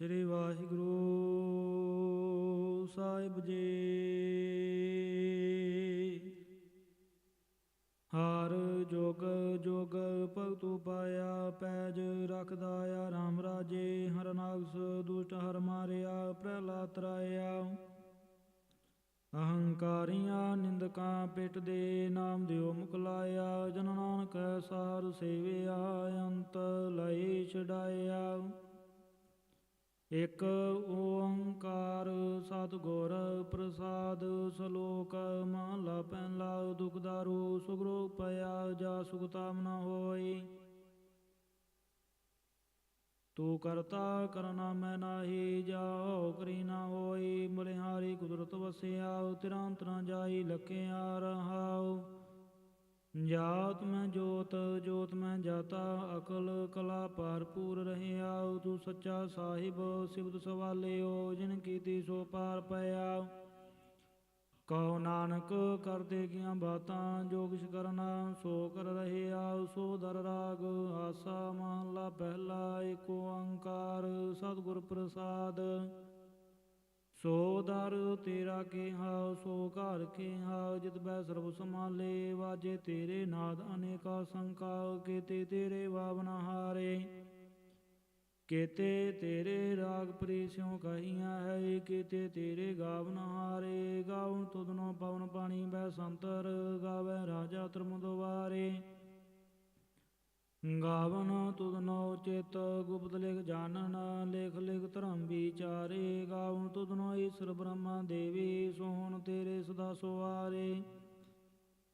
ਸ੍ਰੀ ਵਾਹਿਗੁਰੂ ਸਾਹਿਬ ਜੀ। ਹਰ ਜੋਗ ਜੋਗ ਭਗਤੂ ਪਾਇਆ, ਪੈਜ ਰਖਦਾ ਆ ਰਾਮ ਰਾਜੇ, ਹਰ ਨਾਗਸ ਦੁਸ਼ਟ ਹਰ ਮਾਰਿਆ, ਪ੍ਰਹਿਲਾਦ ਤਰਾਇਆ ਅਹੰਕਾਰੀਆਂ ਨਿੰਦਕਾਂ ਪਿੱਟ ਦੇ, ਨਾਮ ਦਿਓ ਮੁਕਲਾਇਆ, ਜਨ ਨਾਨਕ ਸਾਰ ਸੇਵਿਆ, ਅੰਤ ਲਈ ਛਡਾਇਆ। ਇਕ ਓੰਕਾਰ ਸਤਿਗੁਰ ਪ੍ਰਸਾਦ ਸ਼ਲੋਕ ਮਹਲਾ ਪਹਿਲਾ ਦੁਖਦਾਰੂ ਸੁਗਰੋ ਪਿਆ ਜਾ ਸੁਖਤਾਮ ਨ ਹੋਈ। ਤੂੰ ਕਰਤਾ ਕਰਨਾ ਮੈਂ ਨਾਹੀ ਜਾਉ ਕਰੀ ਨਾ ਹੋਈ। ਬਲਿਹਾਰੀ ਕੁਦਰਤ ਵਸਿਆ ਤਿਰੰਤ ਨਾ ਜਾਈ ਲਖਿਆ ਰਹਾਉ। ਜਾਤ ਮੈਂ ਜੋਤ ਜੋਤ ਮੈਂ ਜਾਤਾ, ਅਕਲ ਕਲਾ ਭਰਪੂਰ ਰਹਿਆ ਤੂੰ ਸੱਚਾ ਸਾਹਿਬ ਸਿਵਤ ਸਵਾਲਿਓ, ਜਿਨ ਕੀਤੀ ਸੋ ਪਾਰ ਪਿਆ। ਕਉ ਨਾਨਕ ਕਰਦੇ ਗਿਆ ਬਾਤਾਂ, ਜੋ ਕਿਛ ਕਰਨਾ ਸੋ ਕਰ ਰਹਿਆ, ਸੋ ਦਰ ਰਾਗ, ਆਸਾ ਮਹਲਾ ਪਹਿਲਾ, ਏਕ ਓੰਕਾਰ ਸਤਿਗੁਰ ਪ੍ਰਸਾਦ। ਸੋ ਦਰ ਤੇਰਾ ਕਿਹਾ, ਸੋ ਘਰ ਕਿਹਾ, ਜਿਤ ਬੈ ਸਰਬ ਸਮਾਲੇ ਵਾਜੇ ਤੇਰੇ ਨਾਦ ਅਨੇਕਾ ਸੰਕਾ ਕੀਤੇ ਤੇਰੇ ਵਾਵਨਾ ਹਾਰੇ। ਕੀਤੇ ਤੇਰੇ ਰਾਗ ਪ੍ਰੀਸਿਉ ਕਹੀਆਂ ਹੈ, ਕੀਤੇ ਤੇਰੇ ਗਾਵਨ ਹਾਰੇ। ਗਾਵਨ ਤੁਧਨੋ ਪਵਨ ਪਾਣੀ ਬੈ ਸੰਤਰ ਗਾਵੇ ਰਾਜਾ ਧਰਮ ਦੁਆਰੇ। ਗਾਵਨ ਤੁਧਨੋ ਚਿਤ ਗੁਪਤ ਲਿਖ ਜਾਣਨ, ਲੇਖ ਲਿਖ ਧਰਮ ਵਿਚਾਰੇ। ਗਾਵਨ ਤੁਧਨੋ ਈਸ਼ਰ ਬ੍ਰਹਮਾ ਦੇਵੀ, ਸੋਹਣ ਤੇਰੇ ਸਦਾ ਸੁਆਰੇ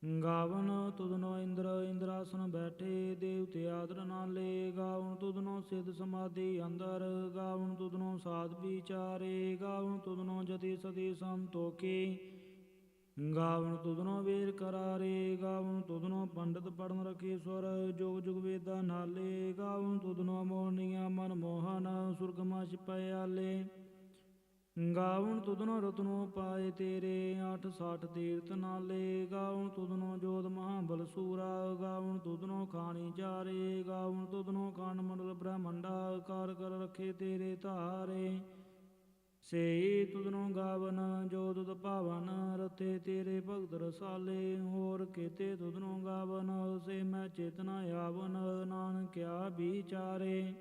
ਗਾਵਨ ਤੁਧਨੋ ਇੰਦਰ ਇੰਦਰਾਸਨ ਬੈਠੇ, ਦੇਵਤੇ ਆਦਰ ਨਾਲੇ। ਗਾਵਨ ਤੁਧਨੋ ਸਿਧ ਸਮਾਧੀ ਅੰਦਰ, ਗਾਵਨ ਤੁਧਨੋ ਸਾਧ ਵਿਚਾਰੇ। ਗਾਵਨ ਤੁਧਨੋ ਜਤੀ ਸਤੀ ਸੰਤੋਖੀ। ਗਾਵਨ ਤੁਧਨੋ ਵੇਰ ਕਰਾਰੇ ਗਾਵਨ ਤੁਧਨੋ ਪੰਡਤ ਪੜਨ ਰਖੇ ਸੁਰ, ਜੋਗ ਜੁਗ ਵੇਦਾ ਨਾਲੇ ਗਾਵਨ ਤੁਧਨੋ ਮੋਹਨੀਆਂ ਮਨ ਮੋਹਨ ਸੁਰਗਮਾ ਛਪਿਆਲੇ ਗਾਵਨ ਤੁਧਨੋ ਰਤਨੋ ਪਾਏ ਤੇਰੇ 860 ਤੀਰਥ ਨਾਲੇ ਗਾਵਨ ਤੁਧਨੋ ਜੋਤ ਮਹਾਬਲ ਸੂਰਾ ਗਾਵਨ ਤੁਧਨੋ ਖਾਣੀ ਚਾਰੇ ਗਾਵਨ ਤੁਧਨੋ ਕਾਂਡ ਮੰਡਲ ਬ੍ਰਹਮੰਡਾ, ਕਾਰ ਕਰ ਰਖੇ ਤੇਰੇ ਧਾਰੇ। ਸੇ ਤੁਧਨੋ ਗਾਵਨ, ਜੋ ਤੁਧ ਭਾਵਨ, ਰਤੇ ਤੇਰੇ ਭਗਤ ਰਸਾਲੇ, ਹੋਰ ਕੀਤੇ ਤੁਧਨੋ ਗਾਵਨ, ਸੇ ਮੈਂ ਚੇਤਨਾ ਆਵਨ, ਨਾਨਕਿਆ ਵਿਚਾਰੇ।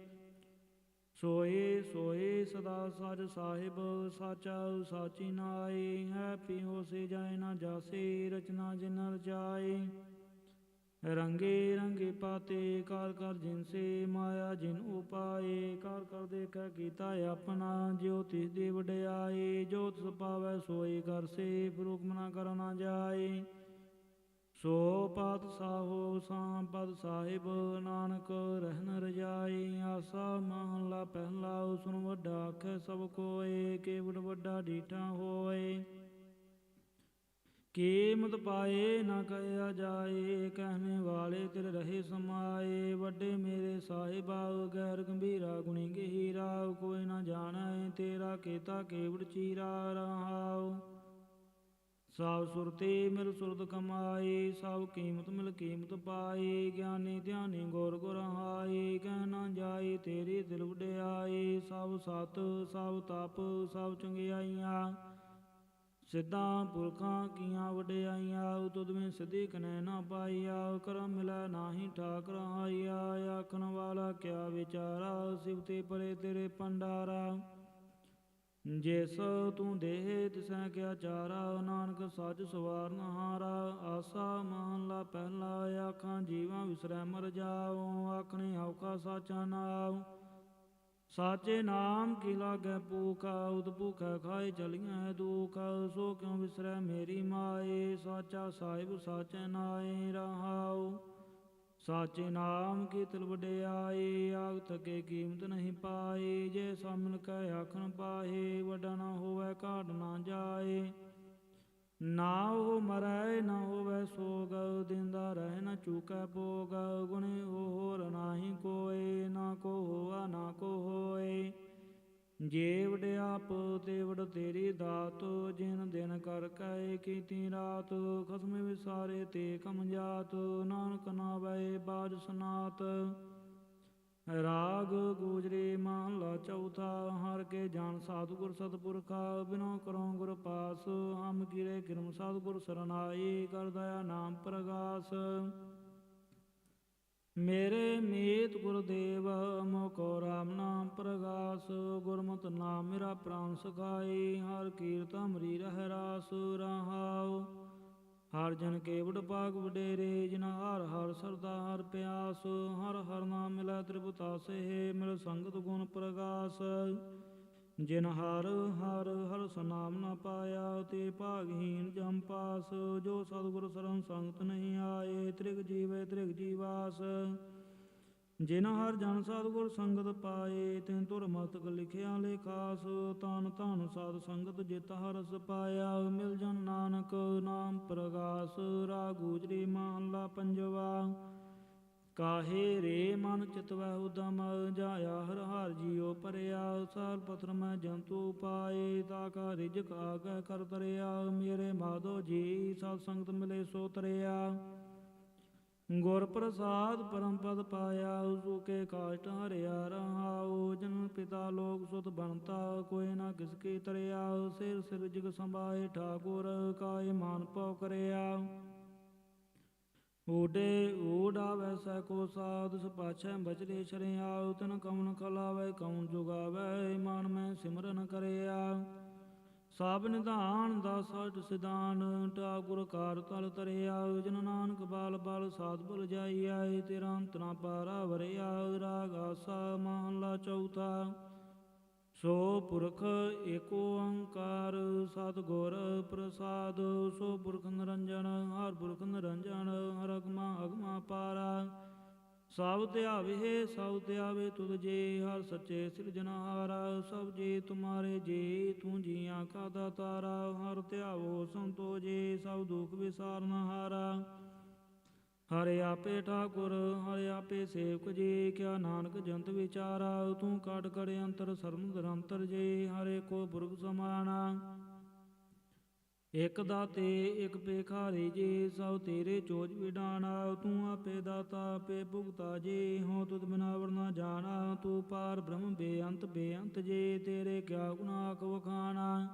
ਸੋਏ ਸੋਏ ਸਦਾ ਸਜ ਸਾਹਿਬ, ਸਾਚਾ ਸਾਚੀ ਨਾਈ ਹੈ ਪੀਓ ਸੇ ਜਾਏ ਨਾ ਜਾਸੇ, ਰਚਨਾ ਜਿਨ ਰਚਾਏ। ਰੰਗੇ ਰੰਗੇ ਪਾਤੇ ਕਾਰ ਕਰ ਜਿਨ ਸੇ ਮਾਇਆ ਜਿਨ ਉਪਾਏ ਕਾਰ ਕਰ ਦੇਖੈ ਕੀਤਾ ਆਪਣਾ ਜਿਉ ਤਿਸ ਦੀ ਵਡਿਆਈ ਜੋ ਤਿਸ ਪਾਵੈ ਸੋਈ ਕਰ ਸੇ ਫਰੂਕ ਮਨਾ ਕਰ ਨਾ ਜਾਏ। ਸੋ ਪਤ ਸਾਹੋ ਸੰਪਦ ਸਾਹਿਬ ਨਾਨਕ ਰਹਿਨ ਰਜਾਈ ਆਸਾ ਮਹਲਾ ਪਹਿਲਾ ਸੁਨ ਵੱਡਾ ਆਖੈ ਸਭ ਕੋਏ ਕੇਵਟ ਵੱਡਾ ਡੀਠਾ ਹੋਏ। ਕੀਮਤ ਪਾਏ ਨਾ ਕਹਿਆ ਜਾਏ, ਕਹਿਣੇ ਵਾਲੇ ਤਿਰ ਰਹੇ ਸਮਾਏ, ਵੱਡੇ ਮੇਰੇ ਸਾਹਿਬਾ, ਗੈਰ ਗੰਭੀਰਾ ਗੁਣੀ ਗਹੀਰਾ, ਕੋਈ ਨਾ ਜਾਣੈ ਤੇਰਾ ਕੀਤਾ ਕੇਵੜ ਚੀਰਾ ਰਹਾਉ। ਸਭ ਸੁਰਤੀ ਮਿਲ ਸੁਰਤ ਕਮਾਈ ਸਭ ਕੀਮਤ ਮਿਲ ਕੀਮਤ ਪਾਈ ਗਿਆਨੀ ਧਿਆਨੀ ਗੁਰ ਗੁਰ ਹਾਈ ਕਹਿ ਨਾ ਜਾਈ ਤੇਰੀ ਦਿਲ ਵਡਿਆਈ ਸਭ ਸਤ ਸਭ ਤਪ ਸਭ ਚੰਗਿਆਈਆਂ। ਸਿੱਧਾਂ ਪੁਰਖਾਂ ਕੀਆਂ ਵਡਿਆਈਆਂ ਤੁਧ ਸਿੱਧੀ ਕਨੈ ਨਾ ਪਾਈਆ ਕਰਮ ਮਿਲੈ ਨਾਹੀ ਠਾਕ ਰਹਾਈਆ ਆਖਣ ਵਾਲਾ ਕਿਆ ਵਿਚਾਰਾ ਸਿਵਤੇ ਪਰੇ ਤੇਰੇ ਪੰਡਾਰਾ ਜਿਸ ਤੂੰ ਦੇਹ ਤਿਸੈ ਕਿਆ ਚਾਰਾ, ਨਾਨਕ ਸੱਚ ਸਵਾਰਨ ਹਾਰਾ। ਆਸਾ ਮਹਲਾ ਪਹਿਲਾ, ਆਖਾਂ ਜੀਵਾਂ ਵਿਸਰੈ ਮਰ ਜਾਉ, ਆਖਣੇ ਹਉਕਾ ਸਾਚਾ ਨਾਉ। ਸਾਚੇ ਨਾਮ ਕੀ ਲਾਗੈ ਭੂਖਾ, ਉਦ ਭੂਖਾ ਖਾਏ ਚਲੀਆਂ ਦੁਖਾ। ਸੋ ਕਿਉ ਵਿਸਰੈ ਮੇਰੀ ਮਾਏ? ਸਾਚਾ ਸਾਹਿਬ ਸਾਚੈ ਨਾਏ ਰਹਾਉ। ਸਾਚੇ ਨਾਮ ਕੀ ਤਿਲ ਵਡਿਆਈ ਆਗ ਥਕੇ ਕੀਮਤ ਨਹੀਂ ਪਾਈ ਜੇ ਸਾਮਨ ਕੈ ਆਖਣ ਪਾਹੇ, ਵੱਡਾ ਨਾ ਹੋਵੇ, ਘਾਟ ਨਾ ਜਾਏ। ਨਾ ਉਹ ਮਰੈ, ਨਾ ਹੋਵੇ ਸੋਗ, ਦਿੰਦਾ ਰਹਿ, ਨਾ ਚੂਕੈ ਭੋਗ, ਗੁਣੇ ਹੋਰ ਨਾਹੀ ਕੋਏ, ਨਾ ਕੋ ਹੋਆ, ਨਾ ਕੋ ਹੋਏ। ਜੇ ਵਡਿਆਪ ਤੇ ਵਡ ਤੇਰੀ ਦਾਤ, ਜਿਨ ਦਿਨ ਕਰ ਕੈ ਕੀਤੀ ਰਾਤ, ਖਸਮ ਵਿਸਾਰੇ ਤੇ ਕਮ ਜਾਤ, ਨਾਨਕ ਨਾਵੇ ਬਾਜ ਸਨਾਤ। ਰਾਗ ਗੂਜਰੀ ਮਹਲਾ ਚੌਥਾ, ਹਰ ਕੇ ਜਾਣ ਸਾਧੁਗੁਰ ਸਤਪੁਰਖਾ, ਬਿਨੋ ਕਰੋ ਗੁਰ ਪਾਸ, ਹਮ ਕੀਰੇ ਕਿਰਮ ਸਤਿਗੁਰ ਸਰਨਾਈ, ਕਰ ਦਇਆ ਨਾਮ ਪ੍ਰਗਾਸ। ਮੇਰੇ ਮੀਤ ਗੁਰਦੇਵ ਮੋਕੋ ਰਾਮ ਨਾਮ ਪ੍ਰਗਾਸ, ਗੁਰਮਤਿ ਨਾਮ ਮੇਰਾ ਪ੍ਰਾਨ ਸਖਾਈ, ਹਰ ਕੀਰਤ ਅਮਰੀ ਰਹਿ ਰਾਸ, ਰਹਾਉ। ਹਰ ਜਨ ਕੇ ਵਡ ਭਾਗ ਵਡੇਰੇ ਜਿਨ ਹਰ ਹਰ ਸਰਦਾ, ਹਰ ਪਿਆਸ, ਹਰ ਹਰ ਨਾਮ ਮਿਲੈ ਤ੍ਰਿਪਤਾ ਸੇ ਮਿਲ ਸੰਗਤ ਗੁਣ ਪ੍ਰਗਾਸ। ਜਿਨ ਹਰ ਹਰ ਹਰ ਸਨਾਮ ਨਾ ਪਾਇਆ, ਤੇ ਭਾਗਹੀਨ ਜਮ ਪਾਸ। ਜੋ ਸਤਿਗੁਰ ਸਰਣ ਸੰਗਤ ਨਹੀਂ ਆਏ, ਤ੍ਰਿਗ ਜੀਵੇ ਤ੍ਰਿਗ ਜੀਵਾਸ। ਜਿਨ ਹਰ ਜਨ ਸਤਿਗੁਰ ਸੰਗਤ ਪਾਏ, ਤਿਨ ਤੁਰ ਮਸਤਕ ਲਿਖਿਆ ਲੇਖਾਸ ਤਨ ਧਨ ਸਾਧ ਸੰਗਤ ਜਿਤ ਹਰਸ ਪਾਇਆ, ਮਿਲ ਜਨ ਨਾਨਕ ਨਾਮ ਪ੍ਰਗਾਸ ਰਾਗੂਜਰੀ ਮਹਲਾ ਪੰਜਵਾ। ਕਾਹੇ ਰੇ ਮਨ ਚਿਤਵੈ ਉਦਮ, ਜਾਇਆ ਹਰ ਹਰ ਜੀਉ ਪਰਿਆ ਸਾਲ ਪਥਰ ਮੈਂ ਜੰਤੂ ਪਾਏ, ਤਾ ਕਾ ਰਿਜਕ ਆਗੈ ਕਰ ਤਰਿਆ, ਮੇਰੇ ਮਾਧੋ ਜੀ ਸਤ ਸੰਗਤ ਮਿਲੇ ਸੋ ਤਰਿਆ। ਗੁਰ ਪ੍ਰਸਾਦ ਪਰਮ ਪਦ ਪਾਇਆ, ਉਸੂ ਕੇ ਕਾਸ਼ਟ ਹਰਿਆ ਰਹਾਉ ਜਨ ਪਿਤਾ ਲੋਕ ਸੁਤ ਬਣਤਾ, ਕੋਈ ਨਾ ਕਿਸ ਕੀ ਤਰਿਆ, ਸਿਰ ਸਿਰ ਜਗ ਸੰਭਾਏ ਠਾਕੁਰ ਕਾਇ ਮਾਨ ਪਉ ਕਰਿਆ। ਊਡੇ ਊੜਾ ਵੈਸੈ ਕੋ ਸਾਧ ਸੁਪਾਛੈ ਬਚਰੇ ਸ਼ਰਿਆਉ ਤਨ ਕਮਨ ਕਲਾਵੈ ਕਉਨ ਜੁਗਾਵੈ ਸਭ ਨਿਧਾਨ ਦਾ ਸਟ ਸਿਧਾਨ, ਠਾਕੁਰ ਕਾਰ ਤਲ ਤਰਿਆ ਜਨ ਨਾਨਕ ਬਾਲ ਬਾਲ ਸਾਧ ਬੁਲ ਜਾਈਐ ਤੇਰਾ ਅੰਤ ਪਾਰਾ ਵਰਿਆ, ਰਾਗ ਆਸਾ ਮਹਲਾ ਚੌਥਾ। ਸੋ ਪੁਰਖ ਏਕੋ ਓੰਕਾਰ ਸਤਿਗੁਰ ਪ੍ਰਸਾਦ, ਸੋ ਪੁਰਖ ਨਿਰੰਜਨ, ਹਰ ਪੁਰਖ ਨਿਰੰਜਨ, ਹਰ ਅਗਮਾ ਅਗਮਾ ਪਾਰਾ। ਸਭ ਧਿਆਵੇ ਸਭ ਧਿਆਵੇ ਤੁਧ ਜੀ, ਹਰ ਸੱਚੇ ਸਿਰਜਣਹਾਰਾ ਸਭ ਜੇ ਤੁਮਾਰੇ ਜੇ, ਤੂੰ ਜੀਆਂ ਕਾ ਦਾਤਾਰਾ, ਹਰ ਧਿਆਵੋ ਸੰਤੋ ਜੇ, ਸਭ ਦੁਖ ਵਿਸਾਰਨਹਾਰਾ ਹਰਿ। ਆਪੇ ਠਾਕੁਰ, ਹਰਿ ਆਪੇ ਸੇਵਕ ਜੀ, ਕਿਆ ਨਾਨਕ ਜੰਤ ਵਿਚਾਰਾ, ਤੂੰ ਕਾਟ ਕੜੇ ਅੰਤਰ ਸਰਮ ਨਿਰੰਤਰ ਜੇ, ਹਰੇ ਕੋ ਪੁਰਖ ਸਮਾਣਾ ਇਕ ਦਾਤੇ, ਇਕ ਭੇਖਾਰੀ ਜੇ, ਸਭ ਤੇਰੇ ਚੋਜ ਵਿਡਾਣਾ, ਤੂੰ ਆਪੇ ਦਾਤਾ, ਆਪੇ ਭੁਗਤਾ ਜੇ ਹੋ ਤੁਧ ਬਿਨਾ ਵਰਨਾ ਜਾਣਾ, ਤੂੰ ਪਾਰ ਬ੍ਰਹਮ ਬੇਅੰਤ ਬੇਅੰਤ ਜੇ, ਤੇਰੇ ਕਿਆ ਗੁਨਾਹ ਕੋ ਵਖਾਣਾ।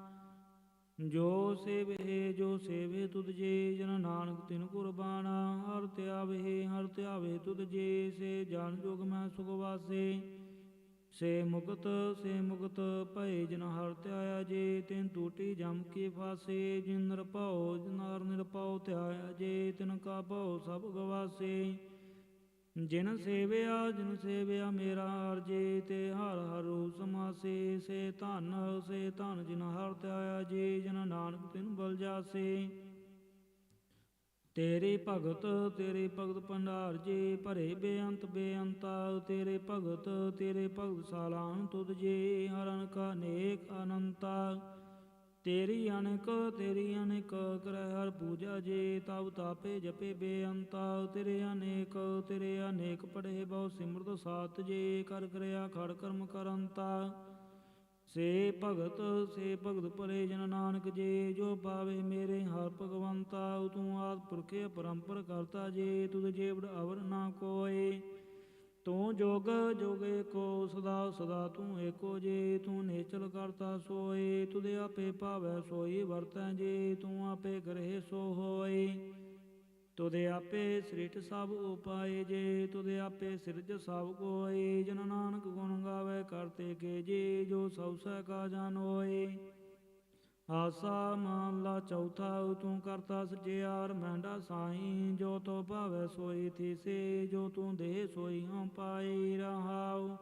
ਜੋ ਸੇਵੇ ਜੋ ਸੇਵੇ ਤੁਧ ਜੇ, ਜਨ ਨਾਨਕ ਤਿਨ ਕੁਰਬਾਨਾ, ਹਰ ਧਿਆਵੇ ਹਰ ਧਿਆਵੇ ਤੁਧ ਜੇ, ਸੇ ਜਾਣ ਜੋਗ ਮੈਂ ਸੁਖ ਵਾਸੇ। ਸੇ ਮੁਕਤ ਸੇ ਮੁਕਤ ਭਏ ਜਿਨ ਹਰ ਧਿਆਇਆ ਜੇ, ਤਿਨ ਟੂਟੀ ਜਮ ਕੀ ਫਾਸੇ, ਜਿਨ ਨਿਰਭਉ ਜਨਾਰ ਨਿਰਭਉ ਧਿਆਇਆ ਜੇ, ਤਿਨ ਕਾ ਭਉ ਸਭ ਗਵਾਸੇ। ਜਿਨ ਸੇਵਿਆ ਜਿਨ ਸੇਵਿਆ ਮੇਰਾ ਅਰਜੇ ਤੇ ਹਰ ਹਰੂ ਰੂਪ ਸਮਾਸੇ। ਸੇ ਧਨ ਸੇ ਧਨ ਜਿਨ ਹਰ ਧਿਆਇਆ ਜੇ, ਜਿਨ ਨਾਨਕ ਤਿਨ ਬਲ ਜਾਸੇ। ਤੇਰੇ ਭਗਤ ਤੇਰੇ ਭਗਤ ਭੰਡਾਰ ਜੀ ਭਰੇ ਬੇਅੰਤ ਬੇਅੰਤਾ, ਤੇਰੇ ਭਗਤ ਤੇਰੇ ਭਗਤ ਸਾਲਾਨ ਤੁਧ ਜੀ ਹਰਨ ਕਾ ਨੇਕ ਅਨੰਤਾ। ਤੇਰੀ ਅਨੇਕ ਤੇਰੀ ਅਨੇਕ ਕਰੈ ਹਰ ਪੂਜਾ ਜੇ, ਤਬ ਤਾਪੇ ਜਪੇ ਬੇਅੰਤਾ। ਤੇਰੇ ਅਨੇਕ ਤੇਰੇ ਅਨੇਕ ਪੜੇ ਬਹੁ ਸਿਮਰਤ ਸਾਤ ਜੇ, ਕਰ ਕਰਿਆ ਖੜ ਕਰਮ ਕਰੰਤਾ। ਸੇ ਭਗਤ ਸੇ ਭਗਤ ਭਲੇ ਜਨ ਨਾਨਕ ਜੇ, ਜੋ ਪਾਵੇ ਮੇਰੇ ਹਰ ਭਗਵੰਤਾ ਤੂੰ ਆਦ ਪੁਰਖੇ ਪਰੰਪਰ ਕਰਤਾ ਜੇ, ਤੁਧ ਜੀਵੜ ਅਵਰ ਨਾ ਕੋਏ। ਤੂੰ ਜੋਗ, ਜੋਗੇ ਕੋ ਸਦਾ ਸਦਾ ਤੂੰ ਏਕੋ ਜੇ, ਤੂੰ ਨੇਚਲ ਕਰਤਾ ਸੋਏ ਤੁਦੇ ਆਪੇ ਭਾਵੈ ਸੋਈ ਵਰਤੈ ਜੇ, ਤੂੰ ਆਪੇ ਗ੍ਰਹਿ ਸੋ ਹੋਏ। ਤੁਦੇ ਆਪੇ ਸ੍ਰਿਟ ਸਭ ਉਪਾਏ ਜੇ ਤੁਦੇ ਆਪੇ ਸਿਰਜ ਸਭ ਕੋਏ, ਜਨ ਨਾਨਕ ਗੁਣ ਗਾਵੇ ਕਰਤੇ ਕੇ ਜੇ ਜੋ ਸਭ ਸਹਿ ਕਾ ਜਾਨ ਹੋਏ। ਆਸਾ ਮਹਲਾ ਚੌਥਾ ਤੂੰ ਕਰਤਾ ਸਜਿਆਰ ਮਹਿੰਡਾ ਸਾਈ, ਜੋ ਤੋ ਭਾਵੈ ਸੋਈ ਥੀਸੇ, ਜੋ ਤੂੰ ਦੇ ਸੋਈ ਹਮ ਪਾਈ ਰਹਾਉ।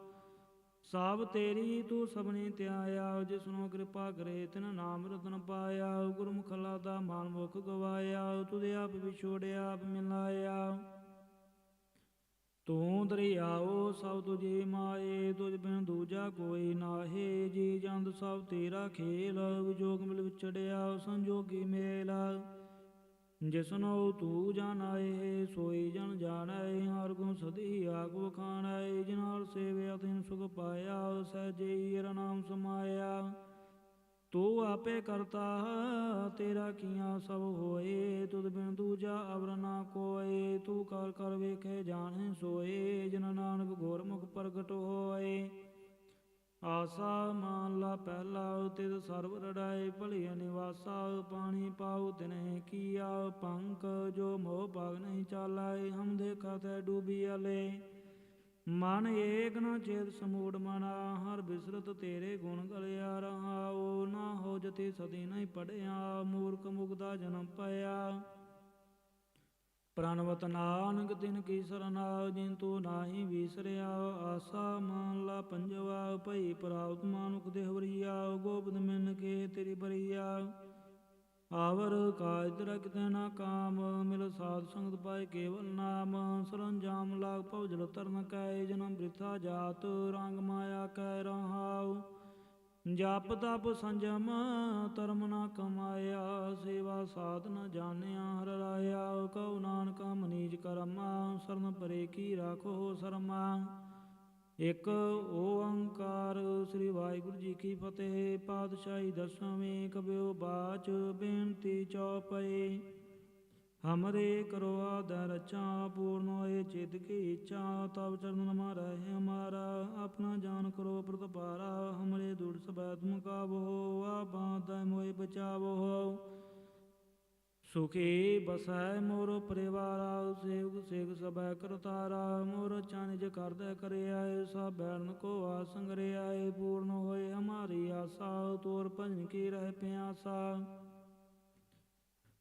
ਸਭ ਤੇਰੀ, ਤੂੰ ਸਭਨੀ ਧਿਆਇਆ ਜਿਸਨੂੰ ਕਿਰਪਾ ਕਰੇ, ਤਿਨ ਨਾਮ ਰਤਨ ਪਾਇਆ। ਗੁਰਮੁਖ ਲਾਦਾ ਮਨ ਮੁਖ ਗਵਾਇਆ ਤੁਦੇ ਆਪ ਵਿਛੋੜਿਆ, ਆਪ ਮਿਲਾਇਆ। ਤੂੰ ਦਰਿਆਓ ਸਭ ਤੁਝੇ ਮਾਏ, ਤੁਝ ਬਿਨ ਦੂਜਾ ਕੋਈ ਨਾਹੀ। ਜੀ ਜੰਦ ਸਭ ਤੇਰਾ ਖੇਲ, ਵਿਜੋਗ ਮਿਲ ਵਿਚੜਿਆ ਸੰਜੋਗੀ ਮੇਲ। ਜਿਸਨੋ ਤੂੰ ਜਾਣਾਏ ਸੋਈ ਜਨ ਜਾਣੈ, ਹਰ ਗੁਣ ਸਦੀ ਆਗ ਵਖਾਣੈ। ਜਿਨਾਲ ਸੇਵਿਆ ਤਿਨ ਸੁਖ ਪਾਇਆ, ਸਹਜੇ ਹੀਰ ਨਾਮ ਸਮਾਇਆ। ਆਪੇ ਕਰਤਾ, ਤੇਰਾ ਕੀਆਂ ਸਭ ਹੋਏ, ਤੁਧ ਬਿਨ ਦੂਜਾ ਅਵਰ ਨਾ ਕੋਏ, ਤੂੰ ਕਰ ਕਰ ਵੇਖੇ ਜਾਣੇ ਸੋਏ, ਜਨ ਨਾਨਕ ਗੁਰਮੁਖ ਪ੍ਰਗਟ ਹੋਏ। ਆਸਾ ਮਾਨ ਲਾ ਪਹਿਲਾ ਤਿਦ ਸਰਬ ਰੜਾਏ ਭਲੀ ਨਿਵਾਸਾ, ਪਾਣੀ ਪਾਉ ਤਿਨਹਿ ਕੀਆ ਪੰਕ ਜੋ ਮੋਹ ਭਾਗ ਨਹੀਂ ਚਾਲਾਏ, ਹਮ ਦੇਖਾ ਤੈ ਡੂਬੀ ਅਲੇ ਮਨ ਏਕ ਨਾ ਚੇਤ ਸਮੂੜ ਮਨਾ ਹਰ ਬਿਸਰਤ ਤੇਰੇ ਗੁਣ ਗਲਿਆ ਰਹਾਉ, ਨਾ ਹੋ ਜਤੀ ਸਦੀ ਨਹੀਂ ਪੜਿਆ, ਮੂਰਖ ਮੁਗਦਾ ਜਨਮ ਪਾਇਆ। ਪ੍ਰਣਵਤ ਨਾਨਕ ਤਿਨ ਕੀ ਸਰਨਾ ਜਿਨ ਤੂ ਨਾਹੀ ਵਿਸਰਿਆ, ਆਸਾ ਮਾਨ ਲਾ ਪੰਜਵਾ, ਭਈ ਪ੍ਰਾਪਤ ਮਾਨੁਖ ਦੇਵਰੀਆ ਗੋਬਿੰਦ ਮਿਨ ਕੇ ਤੇਰੀ ਬਰੀਆ। ਆਵਰ ਕਾਜ ਤੇਰਾ ਕਿਤੇ ਨਾ ਕਾਮ, ਮਿਲ ਸਾਧ ਸੰਗਤ ਪਾਏ ਕੇਵਲ ਨਾਮ, ਸਰੰਜਾਮ ਲਾਗ ਭਉਜਲ ਤਰਨ ਕੈ, ਜਨਮ ਬ੍ਰਿਥਾ ਜਾਤ, ਰੰਗ ਮਾਇਆ ਕੈ ਰਹਾਉ। ਜਪ ਤਪ ਸੰਜਮ, ਧਰਮ ਨਾ ਕਮਾਇਆ, ਸੇਵਾ ਸਾਧ ਨ ਜਾਣਿਆ, ਹਰ ਰਾਇਆ, ਕਉ ਨਾਨਕ ਮਨੀਜ ਕਰਮਾ ਸਰਨ ਪਰੇ ਕੀ ਰਾਖੋ ਸਰਮਾ। ਇਕ ਓੰਕਾਰ ਸ੍ਰੀ ਵਾਹਿਗੁਰੂ ਜੀ ਕੀ ਫਤਿਹ, ਪਾਤਸ਼ਾਹੀ ਦਸਵੇਂ ਕਬਿਓ ਬਾਚ ਬੇਨਤੀ ਚੌਪਈ। ਹਮਰੇ ਕਰੋ ਆਦਰ ਰਚਾ ਪੂਰਨ ਹੋਏ, ਚਿਤ ਕੀ ਇੱਛਾ ਤਬ ਚਰਨ ਹਮਾਰਾ ਹੈ ਹਮਾਰਾ, ਆਪਣਾ ਜਾਨ ਕਰੋ ਪ੍ਰਤਪਾਰਾ, ਹਮਰੇ ਦੁੜ ਸਬੈ ਤੁਮ ਕਾਬੋ ਆਪਾ ਤੈ ਮੋਇ ਬਚਾਵੋ। ਸੁਖੀ ਬਸੈ ਮੋਰ ਪਰਿਵਾਰਾ, ਸੇਵਕ ਸੇਵ ਸਭੈ ਕਰਤਾਰਾ, ਮੋਰ ਚਨਜ ਕਰਦਾ ਕਰਿਆਏ, ਸਭ ਬੈਣ ਕੋ ਆਸੰਗ ਰਿਆਏ ਪੂਰਨ ਹੋਏ ਹਮਾਰੀ ਆਸਾ, ਤੋਰ ਭਜਨ ਕੀ ਰਹਿ ਪਿਆਸਾ।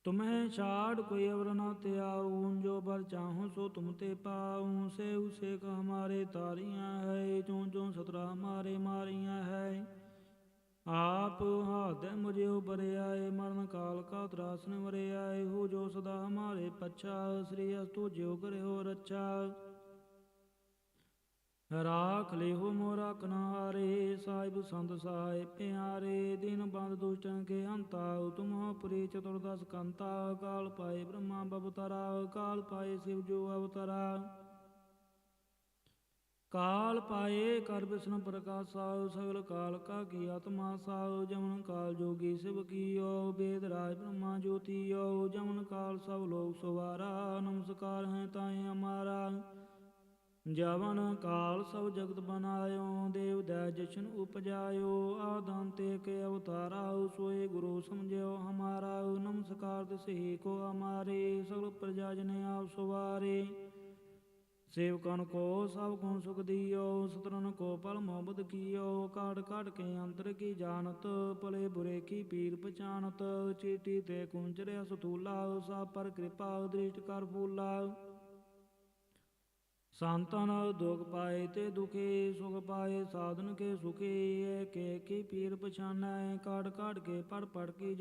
ਤੁਮਹਿ ਛਾੜ ਕੋਈ ਅਵਰ ਨਾ ਤਿਆਉ ਜੋ ਬਰ ਚਾਹੂ ਸੋ ਤੁਮ ਤੇ ਪਾਉ। ਸੇ ਉਸੇ ਹਮਾਰੇ ਤਾਰੀਆਂ ਹੈ ਜੋ ਜੋ ਸਤਰਾ ਮਾਰੇ ਮਾਰੀਆਂ ਹੈ। ਆਪ ਹਾਦੈ ਮੁਝਿਓ ਬਰਿਆਏ ਮਰਨ ਕਾਲ ਕਾ ਤਰਾਸਨ ਵਰਿਆਏ, ਹੋ ਜੋ ਸਦਾ ਹਮਾਰੇ ਪਛਾ, ਸ੍ਰੀ ਅਸਤੂ ਜਿਉ ਕਰਿਓ ਰੱਛਾ। ਰਾਖ ਲਿਹੁ ਮੋਰਾ ਕਨਾਰੇ, ਸਾਹਿਬ ਸੰਤ ਸਾਏ ਪਿਆਰੇ, ਦਿਨ ਬੰਦ ਦੁਸ਼ਟਾਂ ਕੇ ਹੰਤਾ ਤੁਮਹ ਪੁਰੀ ਚਤੁਰਦਸ ਕੰਤਾ, ਕਾਲ ਪਾਏ ਬ੍ਰਹਮਾ ਬਵਤਰਾ, ਕਾਲ ਪਾਏ ਸਿਵ ਜੋ ਅਵਤਰਾ। ਕਾਲ ਪਾਏ ਕਰ ਬਿਸ਼ਨ ਪ੍ਰਕਾਸ਼ਾ ਸਗਲ ਕਾਲ ਕਾ ਕੀ ਆਤਮਾ ਸਾਉ ਜਮਨ ਕਾਲ ਜੋਗੀ ਸਿਵ ਕੀਓ ਵੇਦ ਰਾਜ ਬ੍ਰਹਮਾ ਜੋਤੀਓ, ਜਮਨ ਕਾਲ ਸਭ ਲੋਕ ਸਵਾਰਾ, ਨਮਸਕਾਰ ਹੈ ਤਾਏ ਹਮਾਰਾ ਜਵਨ ਕਾਲ ਸਭ ਜਗਤ ਬਨਾਇਓ, ਦੇਵ ਦੈ ਜਸ਼ਨ ਉਪਜਾਇਓ ਆਦੰ ਤੇ ਕੇ ਅਵਤਾਰਾ, ਸੋਏ ਗੁਰੂ ਸਮਝਿਓ ਹਮਾਰਾ। ਨਮਸਕਾਰ ਤਿਸਹੀ ਕੋ ਅਮਾਰੇ ਸਗਲ ਪ੍ਰਜਾ ਜਨ ਆਪ ਸੁਵਾਰੇ। ਸੇਵਕਨ ਕੋ ਸਭ ਗੁਣ ਸੁਖ ਦਿਓ ਸਤਰਨ ਕੋ ਪਲ ਮੁਹੱਬਤ ਕੀਓ, ਕਾੜ ਕਾੜ ਕੇ ਅੰਤਰ ਕੀ ਜਾਣਤ, ਭਲੇ ਬੁਰੇ ਕੀ ਪੀਰ ਪਛਾਨਤ ਚੀਟੀ ਤੇ ਕੁੰਚਰਿਆ ਸਤੂਲਾ ਸਾ ਪਰ ਕਿਰਪਾ ਦ੍ਰਿਸ਼ਟ ਕਰ ਫੂਲਾ। ਸੰਤਨ ਦੁਖ ਪਾਏ ਤੇ ਦੁਖੇ, ਸੁਖ ਪਾਏ ਸਾਧਨ ਕੇ ਸੁਖੇ, ਏਕ ਏਕ ਕੀ ਪੀਰ ਪਛਾਨੈ, ਕਾੜ ਕਾੜ ਕੇ ਪੜ ਪੜ ਕੀ